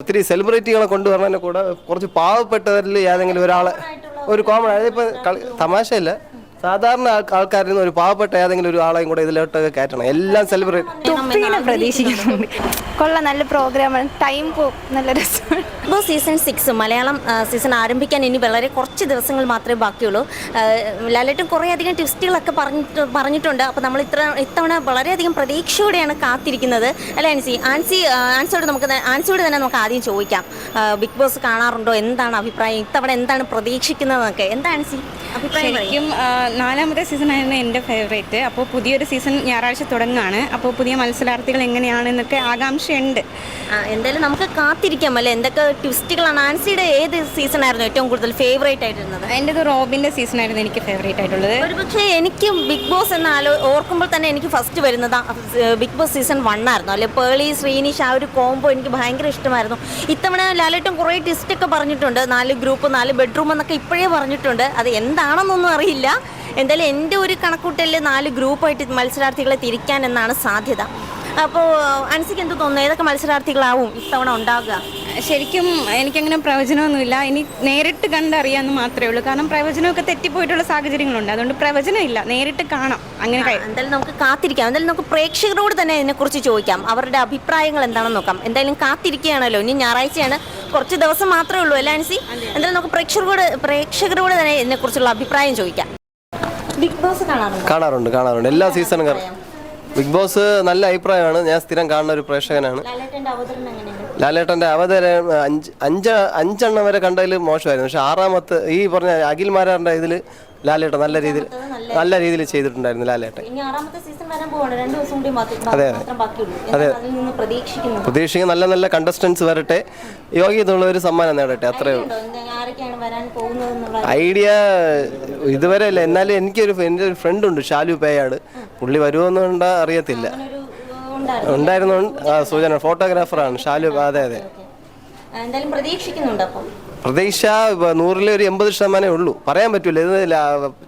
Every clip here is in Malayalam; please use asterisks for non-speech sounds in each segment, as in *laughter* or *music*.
ഒത്തിരി സെലിബ്രിറ്റികളെ കൊണ്ടുവരണതിനെ കൂടെ കുറച്ച് പാവപ്പെട്ടവരിൽ ഏതെങ്കിലും ഒരാളെ ഒരു കോമൺ അതായത് ഇപ്പം കളി- തമാശയല്ല. സാധാരണ ആൾ- ആൾക്കാരിൽ നിന്ന് ഒരു പാവപ്പെട്ട ഏതെങ്കിലും ഒരു ആളെയും കൂടെ ഇതിലോട്ടൊക്കെ കയറ്റണം. എല്ലാം സെലിബ്രേറ്റ് തൊപ്പീനെ പ്രതീക്ഷിക്കുന്നുണ്ട്. കൊള്ള നല്ല പ്രോഗ്രാമാണ് ടൈം പോകും നല്ല രസമാണ്. ഇപ്പോൾ സീസൺ സിക്സ് മലയാളം സീസൺ ആരംഭിക്കാൻ ഇനി വളരെ കുറച്ച് ദിവസങ്ങൾ മാത്രമേ ബാക്കിയുള്ളൂ. ലാലേട്ടും കുറേയധികം അധികം ട്വിസ്റ്റുകളൊക്കെ പറഞ്ഞിട്ട് പറഞ്ഞിട്ടുണ്ട്. അപ്പോൾ നമ്മൾ ഇത്ര ഇത്തവണ വളരെയധികം പ്രതീക്ഷയോടെയാണ് കാത്തിരിക്കുന്നത്. അല്ല ആൻസി? ആൻസി ആൻസിയോട് നമുക്ക് ആൻസിയോട് തന്നെ നമുക്ക് ആദ്യം ചോദിക്കാം. ബിഗ് ബോസ് കാണാറുണ്ടോ? എന്താണ് അഭിപ്രായം? ഇത്തവണ എന്താണ് പ്രതീക്ഷിക്കുന്നതെന്നൊക്കെ. എന്താ ആൻസി? അഭിപ്രായം നാലാമത്തെ സീസൺ ആയിരുന്നു എന്റെ ഫേവറേറ്റ് അപ്പോൾ പുതിയൊരു സീസൺ ഞായറാഴ്ച തുടങ്ങുകയാണ്. അപ്പോൾ പുതിയ മത്സരാർത്ഥികൾ എങ്ങനെയാണെന്നൊക്കെ ആകാംക്ഷയുണ്ട്. എന്തായാലും നമുക്ക് കാത്തിരിക്കാം അല്ലേ? എന്തൊക്കെ ട്വിസ്റ്റുകളാണ് ആൻസിയുടെ ഏത് സീസൺ ആയിരുന്നു ഏറ്റവും കൂടുതൽ ഫേവറേറ്റ് ആയിരുന്നത് എന്റെ റോബിന്റെ സീസൺ ആയിരുന്നു എനിക്ക് ഫേവറേറ്റ് ആയിട്ടുള്ളത്. ഒരുപക്ഷെ എനിക്ക് ബിഗ് ബോസ് എന്ന് ആലോ ഓർക്കുമ്പോൾ തന്നെ എനിക്ക് ഫസ്റ്റ് വരുന്നത് ബിഗ് ബോസ് സീസൺ വൺ ആയിരുന്നു. അല്ലെ പേളി ശ്രീനിഷ് ആ ഒരു കോംബോ എനിക്ക് ഭയങ്കര ഇഷ്ടമായിരുന്നു. ഇത്തവണ ലാലേട്ടൻ കുറേ ട്വിസ്റ്റ് ഒക്കെ പറഞ്ഞിട്ടുണ്ട്. നാല് ഗ്രൂപ്പ് നാല് ബെഡ്റൂം എന്നൊക്കെ ഇപ്പോഴേ പറഞ്ഞിട്ടുണ്ട്. അത് എന്താണെന്നൊന്നും അറിയില്ല. എന്തായാലും എന്റെ ഒരു കണക്കൂട്ടലിൽ നാല് ഗ്രൂപ്പായിട്ട് മത്സരാർത്ഥികളെ തിരിക്കാൻ എന്നാണ് സാധ്യത. അപ്പോൾ അൻസിക്ക് എന്ത് തോന്നുന്നു? ഏതൊക്കെ മത്സരാർത്ഥികളാവും ഇത്തവണ ഉണ്ടാകുക ശരിക്കും എനിക്കങ്ങനെ പ്രവചനമൊന്നുമില്ല. ഇനി നേരിട്ട് കണ്ടറിയാമെന്ന് മാത്രമേ ഉള്ളൂ. കാരണം പ്രവചനമൊക്കെ തെറ്റിപ്പോയിട്ടുള്ള സാഹചര്യങ്ങളുണ്ട്. അതുകൊണ്ട് പ്രവചനമില്ല. നേരിട്ട് കാണാം. അങ്ങനെ എന്തായാലും നമുക്ക് കാത്തിരിക്കാം. എന്തായാലും നമുക്ക് പ്രേക്ഷകരോട് തന്നെ ഇതിനെക്കുറിച്ച് ചോദിക്കാം. അവരുടെ അഭിപ്രായങ്ങൾ എന്താണെന്ന് നോക്കാം. എന്തായാലും കാത്തിരിക്കുകയാണല്ലോ. ഇനി ഞായറാഴ്ചയാണ്. കുറച്ച് ദിവസം മാത്രമേ ഉള്ളൂ അല്ലേ ആൻസി എന്തായാലും നമുക്ക് പ്രേക്ഷകരോട് പ്രേക്ഷകരോട് തന്നെ ഇതിനെക്കുറിച്ചുള്ള അഭിപ്രായം ചോദിക്കാം. ബിഗ് ബോസ് കാണാറുണ്ടോ? കാണാറുണ്ട് കാണാറുണ്ട്. എല്ലാ സീസണും കാണാം. ബിഗ് ബോസ് നല്ല അഭിപ്രായമാണ്. ഞാൻ സ്ഥിരം കാണുന്ന ഒരു പ്രേക്ഷകനാണ്. ലാലേട്ടന്റെ ലാലേട്ടന്റെ അവതരം അഞ്ച് അഞ്ച് അഞ്ചെണ്ണം വരെ കണ്ടതിൽ മോശമായിരുന്നു. പക്ഷെ ആറാമത്തെ ഈ പറഞ്ഞ അഖിൽ മാരാറിന്റെ ഇതിൽ ലാലേട്ടൻ നല്ല രീതിയിൽ നല്ല രീതിയിൽ ചെയ്തിട്ടുണ്ടായിരുന്നു ലാലേട്ട അതെ അതെ. പ്രതീക്ഷിക്കുന്ന നല്ല നല്ല കണ്ടസ്റ്റൻസ് വരട്ടെ. യോഗ്യതയുള്ളവർ സമ്മാനം നേടട്ടെ അത്രേ ഉള്ളൂ. ഉണ്ടോ? എന്താ- ആരൊക്കെയാണ് ഐഡിയ? ഇതുവരെ അല്ല. എന്നാലും എനിക്കൊരു എന്റെ ഒരു ഫ്രണ്ട് ഉണ്ട് ഷാലു പേയാട്. പുള്ളി വരുമോന്നുണ്ടോ അറിയത്തില്ല. ഒരു ഉണ്ടായിരുന്നു. സൂചന. ഫോട്ടോഗ്രാഫറാണ് ഷാലു അതെ അതെ. എന്തായാലും പ്രതീക്ഷിക്കുന്നുണ്ട് അപ്പം. പ്രതീക്ഷ നൂറിലെ നൂറിൽ ഒരു എൺപത് ശതമാനമേ ഉള്ളൂ. പറയാൻ പറ്റൂല. ഇത്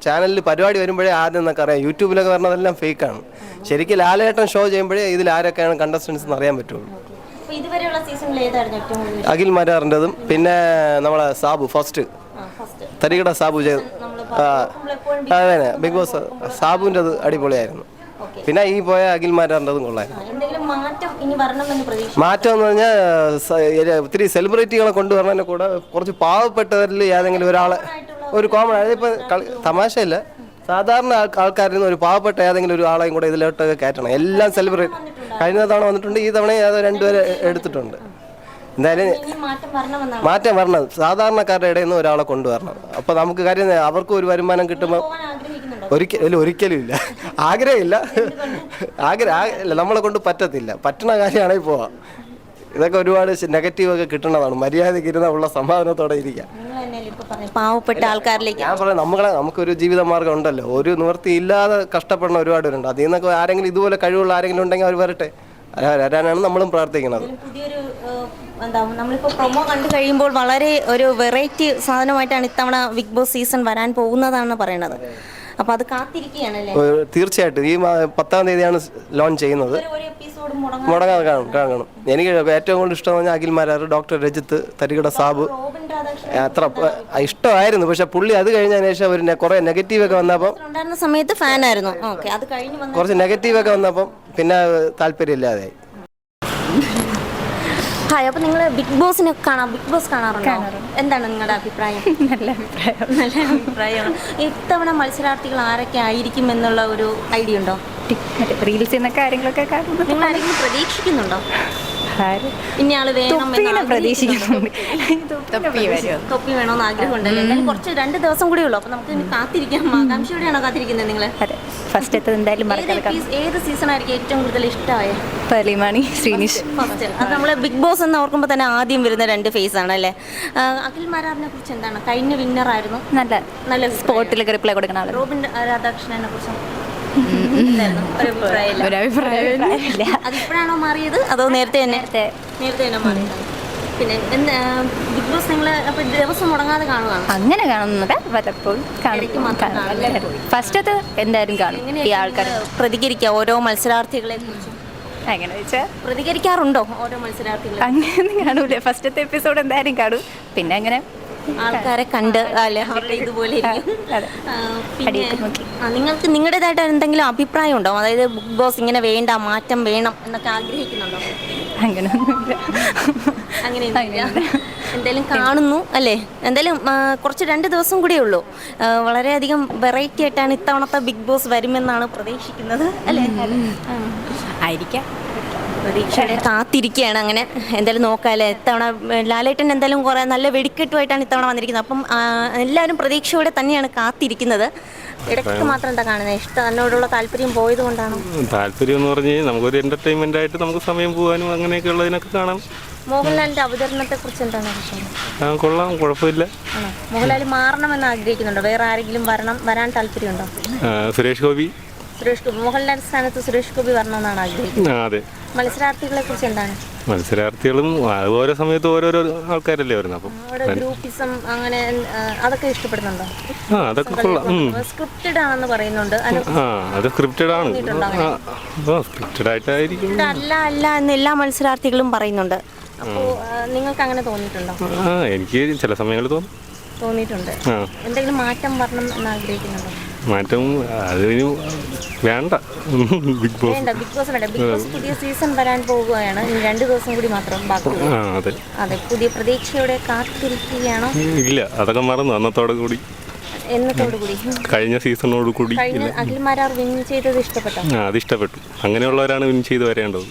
ചാനലിൽ പരിപാടി വരുമ്പോഴേ ആദ്യം എന്നൊക്കെ അറിയാം യൂട്യൂബിലൊക്കെ പറഞ്ഞതെല്ലാം ഫേക്കാണ് ശരിക്കും ലാലേട്ടൻ ഷോ ചെയ്യുമ്പോഴേ ഇതിൽ ആരൊക്കെയാണ് കണ്ടസ്റ്റൻസ് എന്ന് അറിയാൻ പറ്റുള്ളൂ. അഖിൽ മരാറിന്റെതും പിന്നെ നമ്മളെ സാബു ഫസ്റ്റ് തരികട സാബു ചെയ്തു അതെ ബിഗ് ബോസ് സാബുവിന്റെ അത് അടിപൊളിയായിരുന്നു. പിന്നെ ഈ പോയ അഖിൽ മരാറിന്റെതും കൊള്ളായിരുന്നു. മാറ്റം ഇനി വരണമെന്ന് പ്രതീക്ഷ മാറ്റം എന്ന് പറഞ്ഞാൽ ഒത്തിരി സെലിബ്രിറ്റികളെ കൊണ്ടുവരണതിന്റെ കൂടെ. കുറച്ച് പാവപ്പെട്ടവരിൽ ഏതെങ്കിലും ഒരാളെ ഒരു കോമൺ അതായത് തമാശയില്ല. സാധാരണ ആൾ- ആൾക്കാരിൽ നിന്ന് ഒരു പാവപ്പെട്ട ഏതെങ്കിലും ഒരു ആളെയും കൂടെ ഇതിലോട്ടൊക്കെ കയറ്റണം. എല്ലാം സെലിബ്രേറ്റ് കഴിഞ്ഞ തവണ വന്നിട്ടുണ്ട്. ഈ തവണ ഏതോ രണ്ടുപേരെ എടുത്തിട്ടുണ്ട്. എന്തായാലും മാറ്റം വരണം. സാധാരണക്കാരുടെ ഇടയിൽ നിന്ന് ഒരാളെ കൊണ്ടുവരണം. അപ്പോൾ നമുക്ക് കാര്യം അവർക്കും ഒരു വരുമാനം കിട്ടുമ്പോൾ ഒരിക്കലും ഒരിക്കലും ഇല്ല. ആഗ്രഹമില്ല. ആഗ്രഹം നമ്മളെ കൊണ്ട് പറ്റത്തില്ല. പറ്റണ കാര്യമാണെങ്കിൽ പോവാം. ഇതൊക്കെ ഒരുപാട് നെഗറ്റീവ് ഒക്കെ കിട്ടണതാണ് മര്യാദയ്ക്ക് ഇരുന്ന ഉള്ള സംഭാവനത്തോടെ ഇരിക്കാം. നിങ്ങൾ തന്നെയല്ലേ ഇപ്പൊ പറഞ്ഞു പാവപ്പെട്ട ആൾക്കാരിലേക്ക്. ഞാൻ പറയാം നമ്മളെ നമുക്കൊരു ജീവിത മാർഗം ഉണ്ടല്ലോ. ഒരു നിവൃത്തി ഇല്ലാതെ കഷ്ടപ്പെടുന്ന ഒരുപാട് പേരുണ്ട്. അതിൽ നിന്നൊക്കെ ആരെങ്കിലും ഇതുപോലെ കഴിവുള്ള ആരെങ്കിലും ഉണ്ടെങ്കിൽ അവർ വരട്ടെ. വരാ- വരാനാണ് നമ്മളും പ്രാർത്ഥിക്കുന്നത്. പുതിയൊരു എന്താ നമ്മളിപ്പോൾ പ്രൊമോ കണ്ടു കഴിയുമ്പോൾ വളരെ ഒരു വെറൈറ്റി സാധനമായിട്ടാണ് ഇത്തവണ ബിഗ് ബോസ് സീസൺ വരാൻ പോകുന്നതാണ് പറയുന്നത്. അപ്പോൾ അത് കാത്തിരിക്കുകയാണല്ലേ? തീർച്ചയായിട്ടും. ഈ പത്താം തീയതിയാണ് ലോഞ്ച് ചെയ്യുന്നത്. മുടങ്ങാതെ കാണും കാണണം എനിക്ക് ഏറ്റവും കൂടുതൽ ഇഷ്ടം പറഞ്ഞാൽ അഖിൽ മാരാർ ഡോക്ടർ രജിത്ത് തരികട സാബ്. അത്ര ഇഷ്ടമായിരുന്നു. പക്ഷെ പുള്ളി അത് കഴിഞ്ഞതിന് ശേഷം ഒരു കുറെ നെഗറ്റീവ് ഒക്കെ വന്നപ്പോൾ ഉണ്ടായിരുന്ന സമയത്ത് ഫാനായിരുന്നു കുറച്ച് നെഗറ്റീവ് ഒക്കെ വന്നപ്പം പിന്നെ താല്പര്യമില്ലാതായി. ഹായ് അപ്പോൾ നിങ്ങൾ ബിഗ് ബോസിനെ കാണാം ബിഗ് ബോസ് കാണാറുണ്ടോ? എന്താണ് നിങ്ങളുടെ അഭിപ്രായം? *laughs* നല്ല അഭിപ്രായം. നല്ല അഭിപ്രായമാണ് ഇത്തവണ മത്സരാർത്ഥികൾ ആരൊക്കെ ആയിരിക്കും എന്നുള്ള ഒരു ഐഡിയ ഉണ്ടോ? റീൽസ് നിന്നൊക്കെ കാര്യങ്ങളൊക്കെ നിങ്ങൾ ആരെങ്കിലും പ്രതീക്ഷിക്കുന്നുണ്ടോ? ആര് ഇനി ആൾ തൊപ്പീനെ? പ്രതീക്ഷിക്കുന്നുണ്ട്. തൊപ്പി വരും. തൊപ്പി വേണമെന്ന് ആഗ്രഹമുണ്ടല്ലോ? കുറച്ച് രണ്ട് ദിവസം കൂടി ഉള്ളൂ. അപ്പൊ നമുക്ക് കാത്തിരിക്കാം. ആകാംക്ഷയോടെയാണോ കാത്തിരിക്കുന്നത് നിങ്ങൾ അതെ. ഫസ്റ്റ് എത്തത് എന്തായാലും മറക്കാം ഏത് സീസൺ ആയിരിക്കും ഏറ്റവും കൂടുതൽ ഇഷ്ടമായ? പെർലിമാണി ശ്രീനിഷ്. ഫസ്റ്റ് അത് നമ്മളെ ബിഗ് ബോസ് എന്ന് ഓർക്കുമ്പോൾ തന്നെ ആദ്യം വരുന്ന രണ്ട് ഫേസ് ആണ് അല്ലേ? അഖിൽ മാരാറിനെ കുറിച്ച് എന്താണ്? കഴിഞ്ഞ വിന്നർ ആയിരുന്നു. നല്ല നല്ല സ്പോട്ടിലൊക്കെ റിപ്ലൈ കൊടുക്കുന്ന ആൾ റോബിൻ രാധാകൃഷ്ണനെ കുറിച്ചും. എന്തായിരുന്നു? ഒരു അഭിപ്രായമില്ല. ഒരു അഭിപ്രായമില്ല അത് ഇപ്പോഴാണോ മാറിയത്? അതോ നേരത്തെ നേരത്തെ. നേരത്തെ തന്നെ മാറിയത് പിന്നെ ബിഗ് ബോസ് നിങ്ങൾ അപ്പൊ ദിവസം മുടങ്ങാതെ കാണുകയാണ് അങ്ങനെ കാണുന്നത്. ഫസ്റ്റ് അത് എന്തായാലും കാണും ഈ ആൾക്കാർ പ്രതികരിക്കുക ഓരോ മത്സരാർത്ഥികളെ കുറിച്ചും? അങ്ങനെ വെച്ചാൽ പ്രതികരിക്കാറുണ്ടോ ഓരോ മത്സരാർത്ഥികളെ അങ്ങനെ കാണൂലേ. ഫസ്റ്റത്തെ എപ്പിസോഡ് എന്തായാലും കാണും. പിന്നെ അങ്ങനെ ആൾക്കാരെ കണ്ട് അല്ലെ അവരുടെ ഇതുപോലെ. പിന്നെ നിങ്ങൾക്ക് നിങ്ങളുടേതായിട്ട് എന്തെങ്കിലും അഭിപ്രായം ഉണ്ടോ? അതായത് ബിഗ് ബോസ് ഇങ്ങനെ വേണ്ട മാറ്റം വേണം എന്നൊക്കെ ആഗ്രഹിക്കുന്നുണ്ടോ? അങ്ങനെയൊന്നുമില്ല. അങ്ങനെ എന്തായാലും കാണുന്നു അല്ലേ? എന്തായാലും കുറച്ച് രണ്ട് ദിവസം കൂടിയേ ഉള്ളൂ. വളരെയധികം വെറൈറ്റി ആയിട്ടാണ് ഇത്തവണത്തെ ബിഗ് ബോസ് വരുമെന്നാണ് പ്രതീക്ഷിക്കുന്നത് അല്ലേ. ആയിരിക്കാം. പ്രതീക്ഷയുടെ കാത്തിരിക്കുകയാണ് അങ്ങനെ. എന്തായാലും നോക്കാല്ലേ? ഇത്തവണ ലാലേട്ടൻ എന്തായാലും കുറേ നല്ല വെടിക്കെട്ടുമായിട്ടാണ് ഇത്തവണ വന്നിരിക്കുന്നത്. അപ്പം എല്ലാവരും പ്രതീക്ഷയോടെ തന്നെയാണ് കാത്തിരിക്കുന്നത്. ഇടയ്ക്ക് മാത്രം എന്താ കാണുന്നത്? ഇഷ്ടം എന്നോടുള്ള താല്പര്യം പോയത് കൊണ്ടാണോ? താല്പര്യം എന്ന് പറഞ്ഞ് കഴിഞ്ഞാൽ നമുക്കൊരു എന്റർടൈൻമെന്റ് ആയിട്ട് നമുക്ക് സമയം പോകാനും അങ്ങനെയൊക്കെ ഉള്ളതിനൊക്കെ കാണാം. മോഹൻലാലിന്റെ അവതരണത്തെ കുറിച്ച് എന്താണ് അഭിപ്രായം കൊള്ളാം കുഴപ്പമില്ല. മോഹൻലാൽ മാറണമെന്ന് ആഗ്രഹിക്കുന്നുണ്ടോ? വേറെ ആരെങ്കിലും വരണം വരാൻ താല്പര്യമുണ്ടോ? സുരേഷ് ഗോപി. സുരേഷ് ഗോപി. മോഹൻലാൽ സ്ഥാനത്ത് സുരേഷ് ഗോപി വരണമെന്നാണ് ആഗ്രഹിക്കുന്നത് അതെ. മത്സരാർത്ഥികളെ കുറിച്ച് എന്താണ്? മത്സരാർത്ഥികളും ഓരോ സമയത്ത് ഓരോരോ ആൾക്കാരല്ലേ വരുന്നത് അപ്പം അവിടെ ഗ്രൂപ്പിസം അങ്ങനെ അതൊക്കെ ഇഷ്ടപ്പെടുന്നുണ്ടോ? ആ അതൊക്കെ കൊള്ളാം. സ്ക്രിപ്റ്റഡ് ആണെന്ന് പറയുന്നുണ്ട്. ആ അത് സ്ക്രിപ്റ്റഡ് ആണ്. സ്ക്രിപ്റ്റഡ് ആയിട്ടായിരിക്കും. അല്ല അല്ല എന്ന് എല്ലാ മത്സരാർത്ഥികളും പറയുന്നുണ്ട്. അപ്പോൾ നിങ്ങൾക്ക് അങ്ങനെ തോന്നിയിട്ടുണ്ടോ? ആ എനിക്ക് ചില സമയങ്ങളിൽ തോന്നും. തോന്നിയിട്ടുണ്ട്. എന്തെങ്കിലും മാറ്റം വരണം എന്ന് ആഗ്രഹിക്കുന്നുണ്ടോ? മാറ്റം അതിന് വേണ്ട. ബിഗ് ബോസ് വേണ്ട ബിഗ് ബോസ് വേണ്ട. ബിഗ് ബോസ് പുതിയ സീസൺ വരാൻ പോവുകയാണ് ഇനി രണ്ട് ദിവസം കൂടി മാത്രം ബാക്കി അതെ. അതെ പുതിയ പ്രതീക്ഷയോടെ കാത്തിരിക്കുകയാണോ? ഇല്ല അതൊക്കെ മറന്നു. അന്നത്തോടെ കൂടി. കഴിഞ്ഞ സീസണോട് കൂടി അത് ഇഷ്ടപ്പെട്ടു. അങ്ങനെയുള്ളവരാണ് വിൻ ചെയ്ത് വരേണ്ടത്.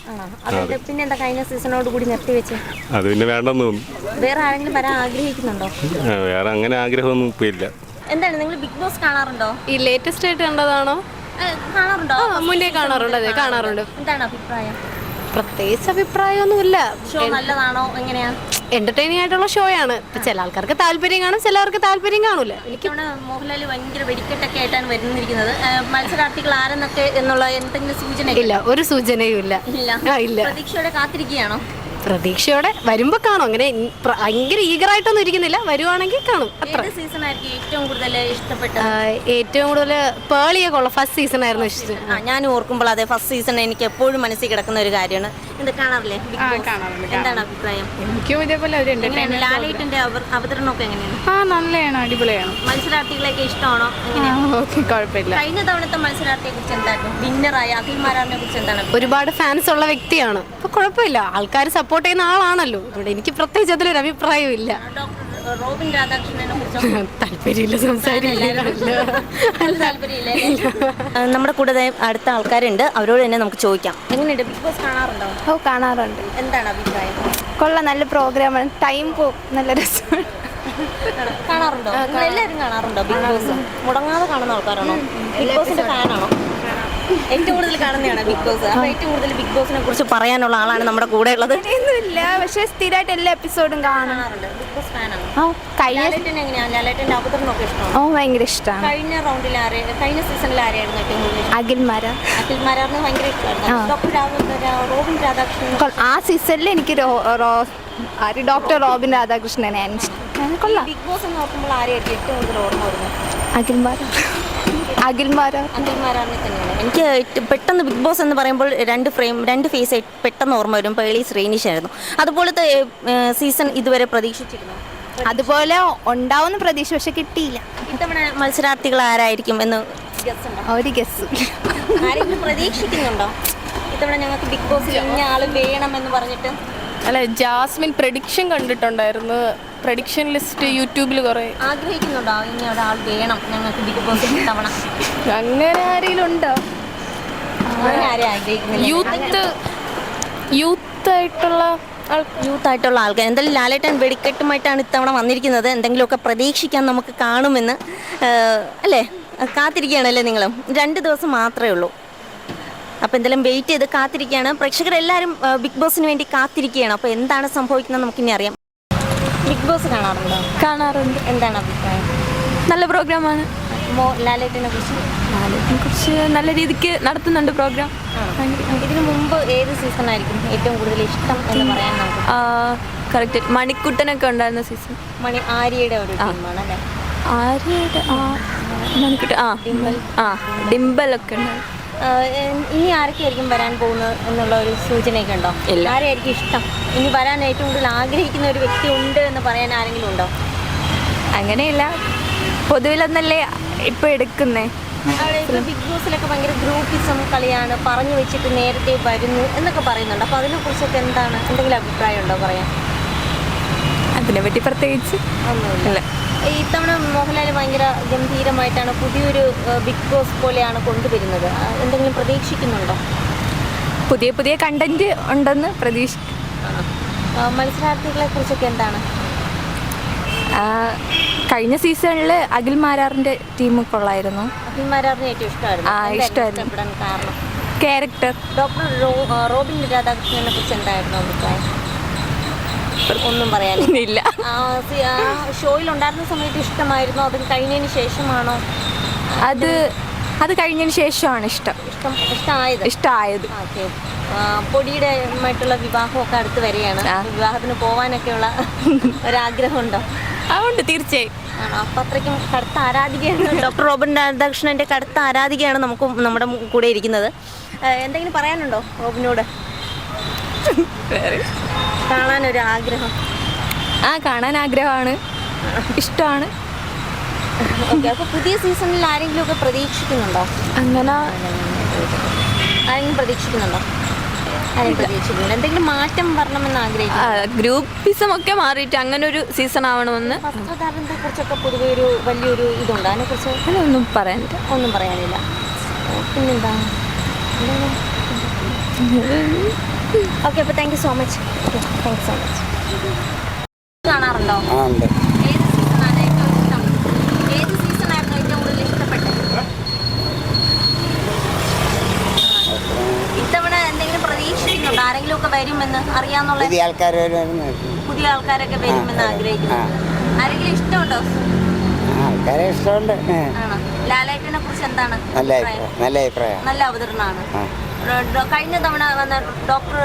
അത്. പിന്നെ വേണ്ടെന്ന് തോന്നുന്നു. വേറെ അങ്ങനെ ആഗ്രഹമൊന്നും ഇപ്പൊ ഇല്ല. എന്താണ് നിങ്ങൾ ബിഗ് ബോസ് കാണാറുണ്ടോ? ഈ ലേറ്റസ്റ്റ് ആയിട്ട് കണ്ടതാണോ? കാണാറുണ്ടോ? മുന്നേ കാണാറുണ്ട് അതെ കാണാറുണ്ട്. എന്താണ് അഭിപ്രായം? പ്രത്യേകിച്ച് അഭിപ്രായമൊന്നുമില്ല. ഷോ നല്ലതാണോ എങ്ങനെയാ? എന്റർടൈനിങ് ആയിട്ടുള്ള ഷോ ആണ്. ചില ആൾക്കാർക്ക് താല്പര്യം കാണും ചിലവർക്ക് താല്പര്യം കാണൂല. എനിക്ക് മോഹൻലാൽ ഭയങ്കര വെടിക്കെട്ടൊക്കെ ആയിട്ടാണ് വരുന്നിരിക്കുന്നത്. മത്സരാർത്ഥികൾ ആരെന്നൊക്കെ എന്നുള്ള എന്തെങ്കിലും സൂചന ഇല്ല ഒരു സൂചനയും ഇല്ല. ഇല്ല. പ്രതീക്ഷയോടെ കാത്തിരിക്കുകയാണോ? പ്രതീക്ഷയോടെ വരുമ്പോ കാണും. അങ്ങനെ ഭയങ്കര ഈഗറായിട്ടൊന്നും ഇരിക്കുന്നില്ല. വരുവാണെങ്കിൽ കാണും. അത്ര. സീസൺ ആയിരിക്കും ഏറ്റവും കൂടുതൽ ഇഷ്ടപ്പെട്ട ഏറ്റവും കൂടുതൽ പേളിയൊക്കെ ഉള്ള ഫസ്റ്റ് സീസൺ ആയിരുന്നു ഇഷ്ടം. ഞാൻ ഓർക്കുമ്പോൾ അതെ ഫസ്റ്റ് സീസൺ എനിക്ക് എപ്പോഴും മനസ്സിൽ കിടക്കുന്ന ഒരു കാര്യമാണ്. ഇത് കാണാറില്ലേ? എന്താണ് അഭിപ്രായം? എനിക്കും ഇതേപോലെ ലാലേട്ടന്റെ അവതരണമൊക്കെ എങ്ങനെയാണ്? ആ നല്ലതാണ് അടിപൊളിയാണ്. മത്സരാർത്ഥികളെയൊക്കെ ഇഷ്ടമാണോ? എങ്ങനെയാണ്? കുഴപ്പമില്ല. കഴിഞ്ഞ തവണത്തെ മത്സരാർത്ഥിയെ കുറിച്ച് എന്തായിരുന്നു വിന്നറായ അഖിൽമാരാറിനെ കുറിച്ച് എന്താണ് ഒരുപാട് ഫാൻസ് ഉള്ള വ്യക്തിയാണ്. അപ്പൊ കുഴപ്പമില്ല. ആൾക്കാർ സപ്പോർട്ട് ചെയ്യുന്ന ആളാണല്ലോ. അതുകൊണ്ട് എനിക്ക് പ്രത്യേകിച്ച് അതിലൊരു അഭിപ്രായം ഇല്ല. ഡോക്ടർ റോബിൻ രാധാകൃഷ്ണനെ കുറിച്ച്? താല്പര്യമില്ല സംസാരിക്കില്ല നമ്മുടെ കൂടെ അടുത്ത ആൾക്കാരുണ്ട്. അവരോട് തന്നെ നമുക്ക് ചോദിക്കാം. എങ്ങനെയുണ്ട്? ബിഗ് ബോസ് കാണാറുണ്ടോ? ഓ കാണാറുണ്ട്. എന്താണ് അഭിപ്രായം? കൊള്ളാം നല്ല പ്രോഗ്രാമാണ് ടൈം പോകും. നല്ല രസമാണ് കാണാറുണ്ടോ? എല്ലാവരും കാണാറുണ്ടോ ബിഗ് ബോസ് മുടങ്ങാതെ കാണുന്ന ആൾക്കാരാണോ? ബിഗ് ബോസിന്റെ ഫാനാണോ ഏറ്റവും കൂടുതൽ കാണുന്നതാണ് ബിഗ് ബോസ് അപ്പോൾ ഏറ്റവും കൂടുതൽ ബിഗ് ബോസിനെ കുറിച്ച് പറയാനുള്ള ആളാണ് നമ്മുടെ കൂടെ ഉള്ളത്. പക്ഷെ സ്ഥിരമായിട്ട് എല്ലാ എപ്പിസോഡും കാണും. കാണാറുണ്ട്. ബിഗ് ബോസ് ഫാനാണ് ഓ കഴിഞ്ഞ ലാലേട്ടൻ എങ്ങനെയാണ് ലാലേട്ടന്റെ അവതരണമൊക്കെ ഇഷ്ടമാണ്? ഓ ഭയങ്കര ഇഷ്ടമാണ് കഴിഞ്ഞ റൗണ്ടിൽ ആരെ കഴിഞ്ഞ സീസണിൽ ആരെയായിരുന്നു ഏറ്റവും കൂടുതൽ ഇഷ്ടം? അഖിൽമാര അഖിൽ മാരാറിന് ഭയങ്കര ഇഷ്ടമായിരുന്നു. Doctor Raghava Robin Radhakrishnan. കൊ- ആ സീസണിൽ എനിക്ക് റോ- റോ- ആര്? ഡോക്ടർ റോബിൻ രാധാകൃഷ്ണനെയാണ് ഇഷ്ടം. കൊള്ളാം ബിഗ് ബോസ് എന്ന് നോക്കുമ്പോൾ ആരെയായിരിക്കും ഏറ്റവും കൂടുതൽ ഓർമ്മ വരുന്നത്? അഖിൽമാര അഖിൽമാര? അഖിൽമാരാറിനെ തന്നെയാണ്. എനിക്ക് പെട്ടെന്ന് ബിഗ് ബോസ് എന്ന് പറയുമ്പോൾ രണ്ട് ഫ്രെയിം രണ്ട് ഫേസ് പെട്ടെന്ന് ഓർമ്മ വരും. പേളി ശ്രീനിഷ് ആയിരുന്നു. അതുപോലത്തെ സീസൺ ഇതുവരെ പ്രതീക്ഷിച്ചിരുന്നു? അതുപോലെ ഉണ്ടാവുന്ന പ്രതീക്ഷ പക്ഷെ കിട്ടിയില്ല. ഇത്തവണ മത്സരാർത്ഥികൾ ആരായിരിക്കും എന്ന്? ഒരു ഗസ് ആരെങ്കിലും പ്രതീക്ഷിക്കുന്നുണ്ടോ? ഇത്തവണ ഞങ്ങൾക്ക് ബിഗ് ബോസിൽ ഇന്ന ആൾ വേണമെന്ന് എന്ന് പറഞ്ഞിട്ട്? അല്ല ജാസ്മിൻ പ്രഡിക്ഷൻ കണ്ടിട്ടുണ്ടായിരുന്നു. പ്രഡിക്ഷൻ ലിസ്റ്റ് യൂട്യൂബിൽ കുറേ. ആഗ്രഹിക്കുന്നുണ്ടോ? ഇനി ഒരാൾ വേണം. ഞങ്ങൾക്ക് ബിഗ് ബോസ് തവണ. അങ്ങനെ ആരെങ്കിലും ഉണ്ടോ? അങ്ങനെ ആരും ആഗ്രഹിക്കുന്നില്ല. യൂത്ത് യൂത്ത് ആയിട്ടുള്ള ആൾ യൂത്ത് ആയിട്ടുള്ള ആൾക്കാർ. എന്തായാലും ലാലേട്ടൻ വെടിക്കെട്ടുമായിട്ടാണ് ഇത്തവണ വന്നിരിക്കുന്നത്. എന്തെങ്കിലുമൊക്കെ പ്രതീക്ഷിക്കാൻ നമുക്ക് കാണുമെന്ന് അല്ലേ? കാത്തിരിക്കുകയാണല്ലേ നിങ്ങളും? രണ്ട് ദിവസം മാത്രമേ ഉള്ളൂ. അപ്പോൾ എന്തായാലും വെയിറ്റ് ചെയ്ത് കാത്തിരിക്കുകയാണ്. പ്രേക്ഷകരെല്ലാവരും ബിഗ് ബോസിന് വേണ്ടി കാത്തിരിക്കുകയാണ്. അപ്പോൾ എന്താണ് സംഭവിക്കുന്നത് നമുക്കിനി അറിയാം. ബിഗ് ബോസ് കാണാറുണ്ടോ? കാണാറുണ്ട്. എന്താണ് അഭിപ്രായം? നല്ല പ്രോഗ്രാമാണ്. മോ കുറിച്ച്? ലാലേട്ടിനെ കുറിച്ച് നല്ല രീതിക്ക് നടത്തുന്നുണ്ട് പ്രോഗ്രാം. ഇതിനു മുമ്പ് ഏത് സീസൺ ആയിരിക്കും ഏറ്റവും കൂടുതൽ ഇഷ്ടം എന്ന് പറയാൻ കറക്റ്റ് മണിക്കുട്ടനൊക്കെ ഉണ്ടായിരുന്ന സീസൺ മണി ആര്യയുടെ ഒരു ടീമാണ് അല്ലേ ആര്യയുടെ ആ മണിക്കുട്ടൻ ആ. ഡിംബൽ. ആ ഡിംബലൊക്കെ ഉണ്ടായിരുന്നു. ഇനി ആരൊക്കെയായിരിക്കും വരാൻ പോകുന്നത് എന്നുള്ള ഒരു സൂചനയൊക്കെ ഉണ്ടോ? ആരെയായിരിക്കും ഇഷ്ടം? ഇനി വരാൻ ഏറ്റവും കൂടുതൽ ആഗ്രഹിക്കുന്ന ഒരു വ്യക്തി ഉണ്ട് എന്ന് പറയാൻ ആരെങ്കിലും ഉണ്ടോ? അങ്ങനെയില്ല. പൊതുവിലൊന്നല്ലേ ഇപ്പൊ എടുക്കുന്നേ? ബിഗ് ബോസിലൊക്കെ ഭയങ്കര ഗ്രൂപ്പിസം കളിയാണ് പറഞ്ഞു വെച്ചിട്ട് നേരത്തെ വരുന്നു എന്നൊക്കെ പറയുന്നുണ്ട്. അപ്പോൾ അതിനെക്കുറിച്ചൊക്കെ എന്താണ്? എന്തെങ്കിലും അഭിപ്രായം ഉണ്ടോ പറയാൻ? അതിനെ പറ്റി പ്രത്യേകിച്ച് ഒന്നുമില്ല. ഇത്തവണ മോഹൻലാൽ ഭയങ്കര ഗംഭീരമായിട്ടാണ് പുതിയൊരു ബിഗ് ബോസ് പോലെയാണ് കൊണ്ടുവരുന്നത്. എന്തെങ്കിലും പ്രതീക്ഷിക്കുന്നുണ്ടോ? പുതിയ പുതിയ കണ്ടന്റ് ഉണ്ടെന്ന് പ്രതീക്ഷിക്കും മത്സരാർത്ഥികളെ കുറിച്ചൊക്കെ എന്താണ്? കഴിഞ്ഞ സീസണിൽ അഖിൽ മാരാറിന്റെ ടീം കൊള്ളായിരുന്നു. അഭിമാരാറിനെ ഏറ്റവും ഇഷ്ടമായിരുന്നു. ആ, ഇഷ്ടമായിരുന്നു. ക്യാരക്ടർ ഡോക്ടർ റോബിൻ രാധാകൃഷ്ണനെ കുറിച്ച് എന്തായിരുന്നു അഭിപ്രായം? ഒന്നും പറയാനില്ല. ഷോയിൽ ഉണ്ടായിരുന്ന സമയത്ത് ഇഷ്ടമായിരുന്നു? അത് കഴിഞ്ഞതിന് ശേഷമാണോ? അത് അത് കഴിഞ്ഞതിന് ശേഷമാണ് ഇഷ്ടം. ഇഷ്ടം ഇഷ്ടമായത് ഇഷ്ടമായത് ഓക്കെ. പൊടിയുടെ ആയിട്ടുള്ള വിവാഹമൊക്കെ അടുത്ത് വരികയാണ്. വിവാഹത്തിന് പോവാനൊക്കെയുള്ള ഒരാഗ്രഹമുണ്ടോ? അതുകൊണ്ട് തീർച്ചയായും. ആണോ? അപ്പം അത്രയ്ക്കും കടുത്ത ആരാധികയാണ് *laughs* ഡോക്ടർ റോബിൻ രാധാകൃഷ്ണന്റെ കടുത്ത ആരാധികയാണ് നമുക്ക് നമ്മുടെ കൂടെ ഇരിക്കുന്നത്. എന്തെങ്കിലും പറയാനുണ്ടോ റോബിനോട്? കാണാനൊരു ആഗ്രഹം ആ കാണാൻ ആഗ്രഹമാണ് ഇഷ്ടമാണ്. ഓക്കെ അപ്പോൾ പുതിയ സീസണിൽ ആരെങ്കിലും ഒക്കെ പ്രതീക്ഷിക്കുന്നുണ്ടോ? അങ്ങനെ ആരെങ്കിലും പ്രതീക്ഷിക്കുന്നുണ്ടോ? എന്തെങ്കിലും മാറ്റം വരണമെന്ന് ആഗ്രഹിക്കുന്നു ഗ്രൂപ്പിസം ഒക്കെ മാറിയിട്ട് അങ്ങനെ ഒരു സീസൺ ആവണമെന്ന് വസ്ത്രധാരണത്തെ കുറിച്ചൊക്കെ പൊതുവെ ഒരു വലിയൊരു ഇതുണ്ട്. അതിനെക്കുറിച്ച് അങ്ങനെയൊന്നും പറയാനില്ല. ഒന്നും പറയാനില്ല. പിന്നെന്താ? ഓക്കെ അപ്പോൾ thank you so much thank you so much കാണാറുണ്ടോ? ഏത് സീസണാണ് ഏറ്റവും ഇഷ്ടം? ഏത് സീസണായിരുന്നു ഏറ്റവും കൂടുതൽ ഇഷ്ടപ്പെട്ടത്? ഇത്തവണ എന്തെങ്കിലും പ്രതീക്ഷിക്കുന്നുണ്ടോ ആരെങ്കിലും ഒക്കെ വരുമെന്ന് അറിയാന്നുള്ള പുതിയ ആൾക്കാരൊക്കെ വരുമെന്ന് ആഗ്രഹിക്കുന്നു. ആരെങ്കിലും ഇഷ്ടമുണ്ടോ? ആൾക്കാരെ ഇഷ്ടമുണ്ട്. ലാലേട്ടനെ കുറിച്ച് എന്താണ് നല്ല അഭിപ്രായം? നല്ല അഭിപ്രായം. നല്ല അവതരണമാണ്. കഴിഞ്ഞ തവണ വന്ന ഡോക്ടർ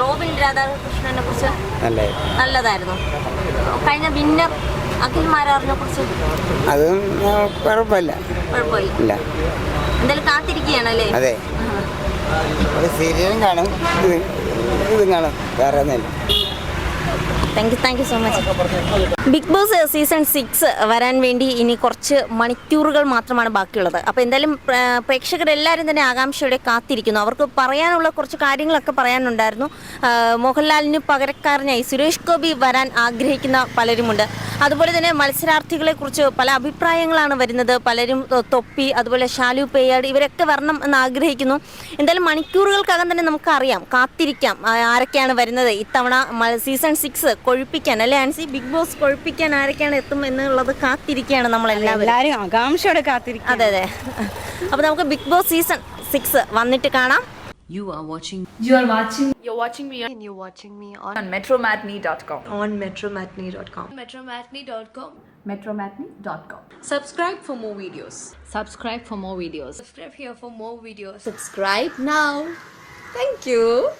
റോബിൻ രാധാകൃഷ്ണനെ കുറിച്ച് നല്ല നല്ലതായിരുന്നു. കഴിഞ്ഞ വിന്നർ അഖിൽ മാരാറിനെ കുറിച്ച് അതും കുഴപ്പമില്ല. കുഴപ്പമില്ല. എന്തായാലും കാത്തിരിക്കുകയാണല്ലേ അതെ. സീരിയലും കാണും. ഇത് ഇതും കാണും. വേറെ ഒന്നുമില്ല. Thank you thank you so much Bigg Boss season six വരാൻ വേണ്ടി ഇനി കുറച്ച് മണിക്കൂറുകൾ മാത്രമാണ് ബാക്കിയുള്ളത്. അപ്പോൾ എന്തായാലും പ്രേക്ഷകരെല്ലാവരും തന്നെ ആകാംക്ഷയോടെ കാത്തിരിക്കുന്നു. അവർക്ക് പറയാനുള്ള കുറച്ച് കാര്യങ്ങളൊക്കെ പറയാനുണ്ടായിരുന്നു. മോഹൻലാലിന് പകരക്കാരനായി സുരേഷ് ഗോപി വരാൻ ആഗ്രഹിക്കുന്ന പലരുമുണ്ട്. അതുപോലെ തന്നെ മത്സരാർത്ഥികളെ കുറിച്ച് പല അഭിപ്രായങ്ങളാണ് വരുന്നത്. പലരും തൊപ്പി അതുപോലെ ഷാലു പേയാട് ഇവരൊക്കെ വരണം എന്ന് ആഗ്രഹിക്കുന്നു. എന്തായാലും മണിക്കൂറുകൾക്കകം തന്നെ നമുക്കറിയാം കാത്തിരിക്കാം ആരൊക്കെയാണ് വരുന്നത്. ഇത്തവണ സീസൺ സിക്സ് കൊഴുപ്പിക്കാൻ അല്ലെ ആൻസി ബിഗ് ബോസ് കൊഴുപ്പിക്കാൻ ആരൊക്കെയാണ് എത്തും എന്നുള്ളത് കാത്തിരിക്കുകയാണ് നമ്മൾ എല്ലാവരും ആകാംക്ഷയോടെ കാത്തിരിക്കും അതെ അതെ അപ്പൊ നമുക്ക് ബിഗ് ബോസ് സീസൺ സിക്സ് വന്നിട്ട് കാണാം You are watching You're watching me and you're watching me on, on metromatney.com. on metromatney.com. metromatney.com. metromatney.com. Subscribe for more videos. Subscribe for more videos. Subscribe here for more videos. Subscribe now. Thank you.